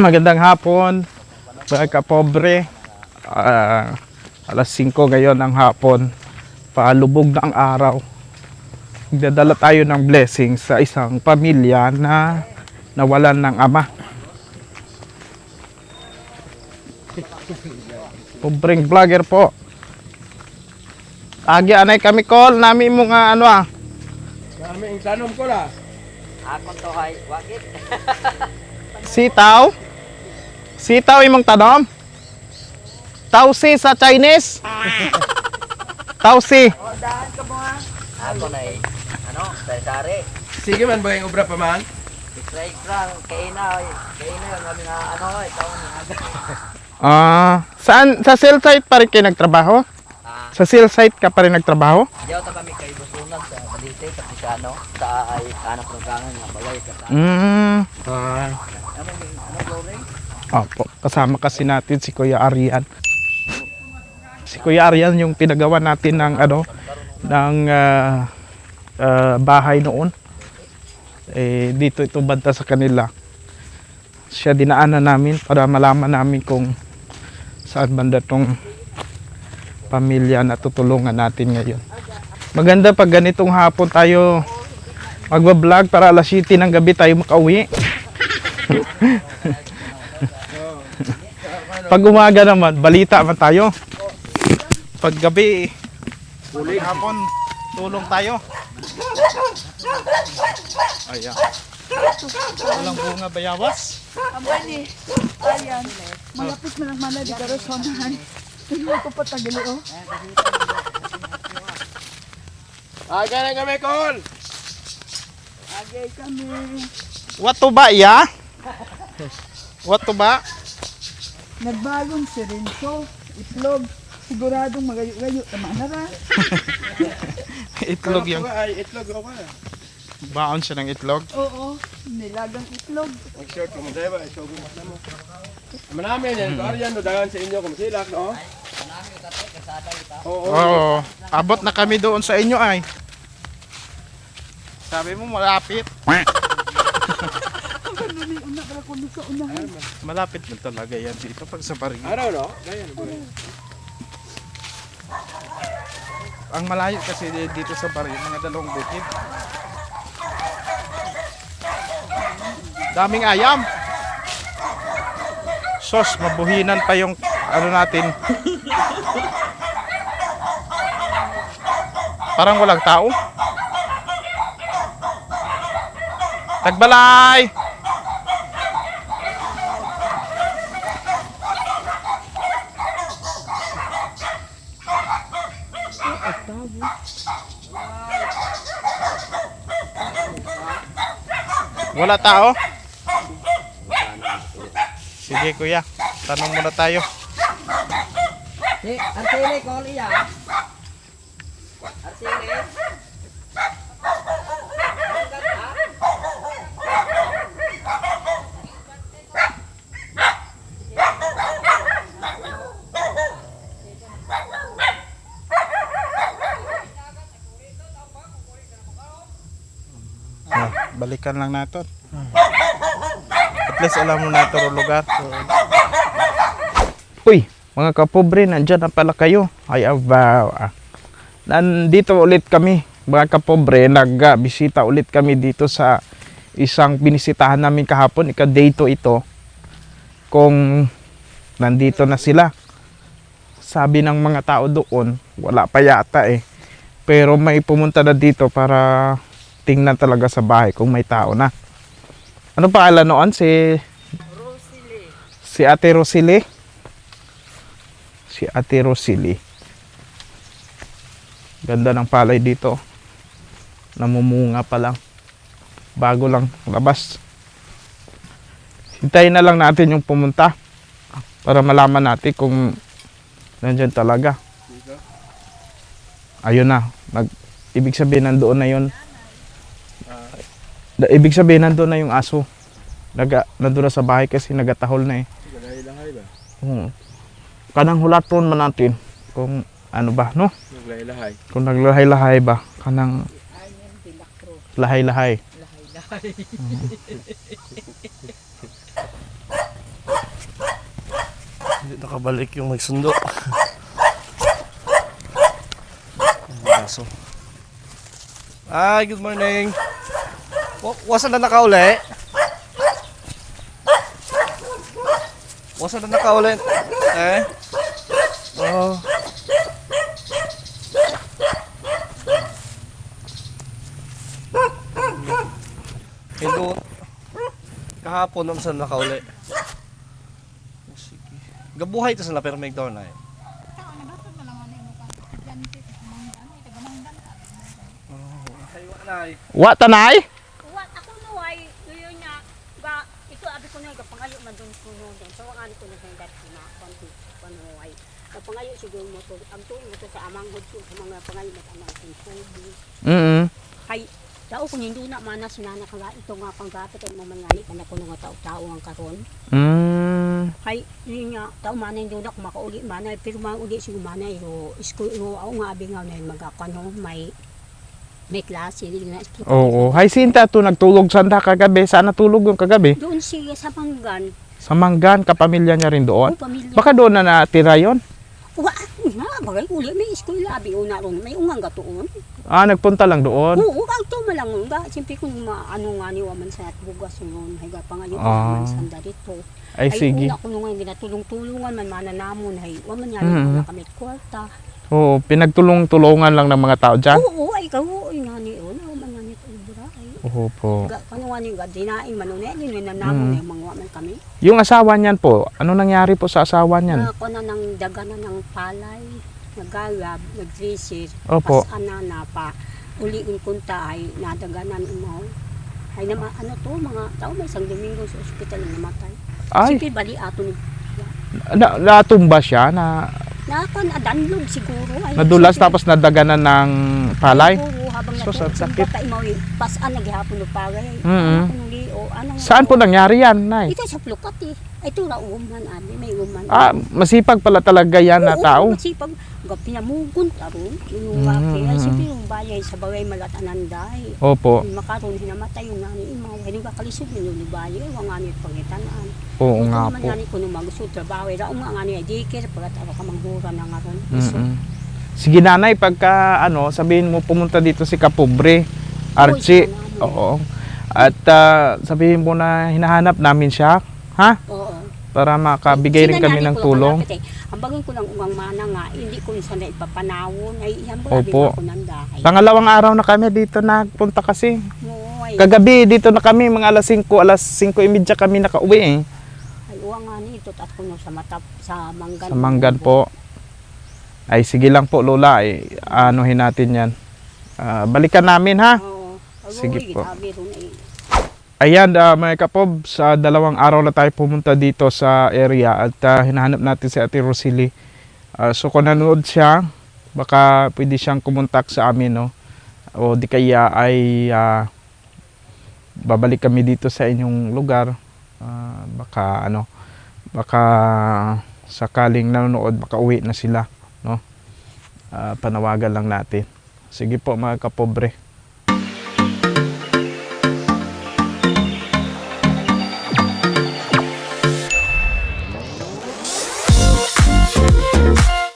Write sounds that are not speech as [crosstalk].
Magandang hapon, mga kapobre. Ah, alas 5 ngayon ng hapon. Palubog na ang araw. Magdadala tayo ng blessing sa isang pamilya na nawalan ng ama. Pobreng vlogger po. Agi anay kami call, nami mo nga ano ah. Kami ang tanom ko la. Akon to hay, wakit. [laughs] Sitaw? Sitaw imong tanom? Tausi sa Chinese? Tausi. Ako na eh. Ano, sari-sari. Sige man ba yung obra pa man? Extra extra, kaina, kaina yung kami na ano, ikaw na. Ah, saan sa cell site pa rin kayo nagtrabaho? Ah, Sa cell site ka pa rin nagtrabaho? diyaw ta kami kay Busunan sa Balite, sa Pisano, sa ay anak ng kangan nga balay ka sa. Mm. Ah. Ano ano? Opo, kasama kasi natin si Kuya Arian. Si Kuya Arian yung pinagawa natin ng ano ng ah, ah, bahay noon. Eh dito ito banta sa kanila. Siya dinaanan namin para malaman namin kung saan banda tong pamilya na tutulungan natin ngayon. Maganda pag ganitong hapon tayo magba-vlog para alas 7 ng gabi tayo makauwi. [laughs] Pag umaga naman, balita man tayo. Pag gabi, uli hapon, tulong tayo. Ayan. Walang bunga bayawas. Abay ayan, malapit na naman na di karosonahan. Hindi ko pa tagali, oh. Aga na kami kol. Agay kami. What to ba, iya? What to ba? Nagbagong sirinso, itlog. Siguradong magayo-gayo. Tama na ra. [laughs] Itlog yung Ay, itlog ako na. baon siya ng itlog. Oo, nilagang itlog. Ang short ko mo dai ba, show mo na mo. Manami yan, ko aryan do dagan sa inyo kung silak no. Oo. Oo. Abot na kami doon sa inyo ay. Sabi mo malapit. [laughs] Una para kuno sa unahan. Malapit na talaga yan dito pag sa paring. Araw no? Ganyan boy. Ang malayo kasi dito sa Bari, mga dalawang bukid. Daming ayam. Sos, mabuhinan pa yung ano natin. Parang walang tao. Tagbalay! Wala tao? Sige kuya, tanong muna tayo. Si, Arsene, call iya. Arsene. Ah, balikan lang natin. At least alam mo na ito lugar. Uy, mga kapobre, nandyan na pala kayo. Ay, abaw. Ah. Nandito ulit kami, mga kapobre. Nag-bisita ulit kami dito sa isang binisitahan namin kahapon. Ika-day to ito. Kung nandito na sila. Sabi ng mga tao doon, wala pa yata eh. Pero may pumunta na dito para tingnan talaga sa bahay kung may tao na. Ano pa ala noon? Si... Si Ate Rosili? Si Ate Rosili. Ganda ng palay dito. Namumunga pa lang. Bago lang labas. Hintayin na lang natin yung pumunta. Para malaman natin kung nandyan talaga. Ayun na. Nag, ibig sabihin nandoon na yun. Da, ibig sabihin nandoon na yung aso. Naga, nandoon na sa bahay kasi nagatahol na eh. Naglahi-lahay ba? Oo. Kanang hulaton man natin kung ano ba, no? Naglahi-lahay. Kung naglahay-lahay ba, kanang lahay-lahay. Hindi nakabalik yung nagsundo. Ang [laughs] aso. Ay, good morning. Wa- Wasan na nakauli? Wasan na nakauli? Eh? Oh. Hindi. Kahapon naman sa nakauli. Sige. Gabuhay to sa pero may door na eh. Eh. Wa tanay? Wa ako no ay tuyo niya ba ito na gapangayo man doon ko no doon so ang ko na hendat na konti pano ay gapangayo siguro mo to ang tuyo mo to sa amang ko sa mga pangayo mat amang kubo Mm. kay tao ko nindo na manas na nakala ito nga panggapit ang mamangani kana ko nga tao-tao ang karon. Mm. kay yun nga tao man nindo na kumakauli man ay pero mauli siguro man ay ro isko ro ako nga abi nga na magakano may may klase din na Oo. Hay Sinta to nagtulog sanda kagabi. Saan natulog yung kagabi? doon siya sa panggan Sa Manggan, kapamilya niya rin doon. o pamilya Baka doon na natira yon. Wa, nga, bagay uli, may school labi una ron, may ungang gatuon. Ah, nagpunta lang doon. Oo, kag to malang nga, simpi kung maano nga ni waman sa bugas yun, higa pa ngayon, Ah. waman sa dito. Ay, sige. una ko nung ginatulong-tulungan man mananamon, hay, waman niya Mhm. mm kami kwarta. Oo, pinagtulong-tulungan lang ng mga tao dyan. Oo, ay, kawo, ay nga ni, oh, waman nga ni, ubra, ay. Oo po. Nga ni, ga, dinaing manunin, yun, nanamon Mhm. na yung mga waman kami. Yung asawa niyan po, ano nangyari po sa asawa niyan? Ako na ng daga na ng palay, nagalab, nag-dresser, Opo. pas ana na pa, uliin kunta ay nadaganan umaw. Ay nama, ano to, mga tao may isang domingo sa ospital na namatay. Ay, Sige, bali ato ni na, natumba siya na Nakon, adanlog siguro. Ay, nadulas sige. tapos nadaganan ng palay. Siguro, habang So, sa natulog, sakit. baka imaw, pasan naghihapon ng. Ano kung li, o ano. Saan po nangyari yan, Nay? Ito sa plukat eh. Ito na uman, abi, may uman. Ah, masipag pala talaga yan na Oo, tao. Masipag, ga pinamugon taron. Yung Mm. mm. ay siyempre yung bayay sa bagay malatananday. Opo, Makaroon hinamatay yung nani imaw. Ay nga kalisod yun yung bayay. Wang nga niya pangitanaan. oo nga Kung po. naman ko nung magusod trabaho. Raong nga nga niya dikir. Pagkat ako ka manghura na nga ron. Iso. Mm-mm. Sige nanay, pagka ano, sabihin mo pumunta dito si Kapobre, Archie. Oo. At ah, sabihin mo na hinahanap namin siya, ha? Oo. Para makabigay rin kami ng ko tulong. eh. Ang bagay ko lang ungang mana nga. Hindi ko rin sana ipapanawon. Ay yan ba Opo. ako nandahay. Pangalawang araw na kami dito nagpunta kasi. Oo, ay. Kagabi dito na kami, mga alas 5, alas 5.30 kami nakauwi eh. Ay uwang nga nito. At ko no sa matap sa manggan. Sa Manggan po. Ay sige lang po Lola, eh, anuhin natin yan. Ah, balikan namin ha. Oo. Sige po. po. Ayan ah, mga kapob, sa dalawang araw na tayo pumunta dito sa area at ah, hinahanap natin si Ate Rosily. Ah, so kung nanood siya, baka pwede siyang kumontak sa amin no. O di kaya ay ah, babalik kami dito sa inyong lugar. Ah, baka ano, baka sakaling nanonood baka uwi na sila no. Ah, panawagan lang natin. Sige po mga kapobre.